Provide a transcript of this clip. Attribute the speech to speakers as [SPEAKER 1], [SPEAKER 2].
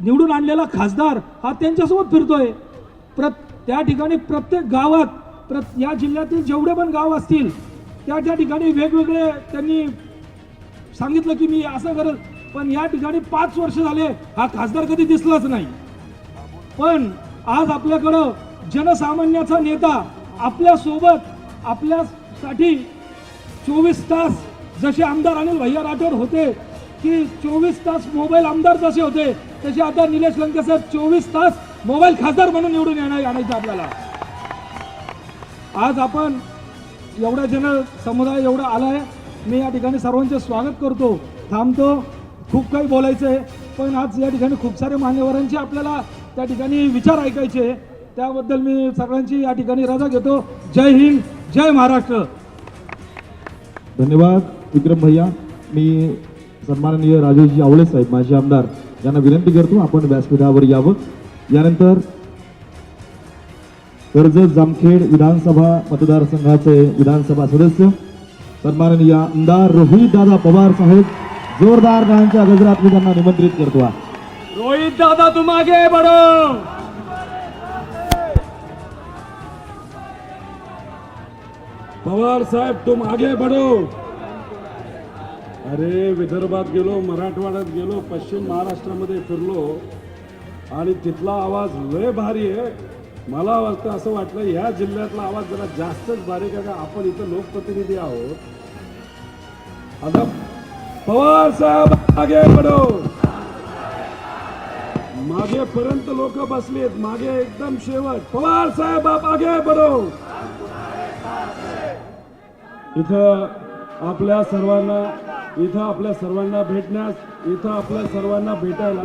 [SPEAKER 1] निवडून आणलेला खासदार हा त्यांच्यासोबत फिरतोय. प्रत त्या ठिकाणी प्रत्येक गावात प्रत या जिल्ह्यातील जेवढे पण गाव असतील त्या त्या ठिकाणी वेगवेगळे त्यांनी सांगितलं की मी असं करत पण या ठिकाणी पाच वर्ष झाले हा खासदार कधी दिसलाच नाही. पण आज आपल्याकडं जनसामान्याचा नेता आपल्यासोबत आपल्यासाठी चोवीस तास जसे आमदार अनिल भैया राठोड होते की चोवीस तास मोबाईल आमदार जसे होते तसे आता निलेश लंके साहेब चोवीस तास मोबाईल खासदार म्हणून निवडून येणार आणायचं आपल्याला. आज आपण एवढा जन समुदाय एवढा आलाय मी या ठिकाणी सर्वांचे स्वागत करतो. थांबतो खूप काही बोलायचं आहे पण आज या ठिकाणी खूप सारे मान्यवरांचे आपल्याला त्या ठिकाणी विचार ऐकायचे. त्याबद्दल मी सगळ्यांची या ठिकाणी रजा घेतो. जय हिंद जय महाराष्ट्र.
[SPEAKER 2] धन्यवाद विक्रम भैया. मी सन्माननीय राजेशजी आवळे साहेब माजी आमदार यांना विनंती करतो आपण व्यासपीठावर यावं. यानंतर कर्जत जामखेड विधानसभा मतदारसंघाचे विधानसभा सदस्य सन्माननीय आमदार रोहित दादा पवार साहेब जोरदार गाण्याच्या गजरात मी त्यांना निमंत्रित करतो
[SPEAKER 1] रोहित दादा तुम आगे
[SPEAKER 3] पवार साहेब तुम आगे बढ़ो अरे विदर्भात गेलो मराठवाड्यात गेलो पश्चिम महाराष्ट्रामध्ये फिरलो आणि तिथला आवाज लय भारी आहे. मला वाटतं असं वाटलं ह्या जिल्ह्यातला आवाज जरा जास्तच बारीक आहे का? आपण इथं लोकप्रतिनिधी आहोत. आता पवार साहेब मागे पडो. मागे पर्यंत लोक बसलेत मागे एकदम शेवट. पवार साहेब आप आगे बढ़ो इथं आपल्या सर्वांना इथं आपल्या सर्वांना भेटण्यास इथं आपल्या सर्वांना भेटायला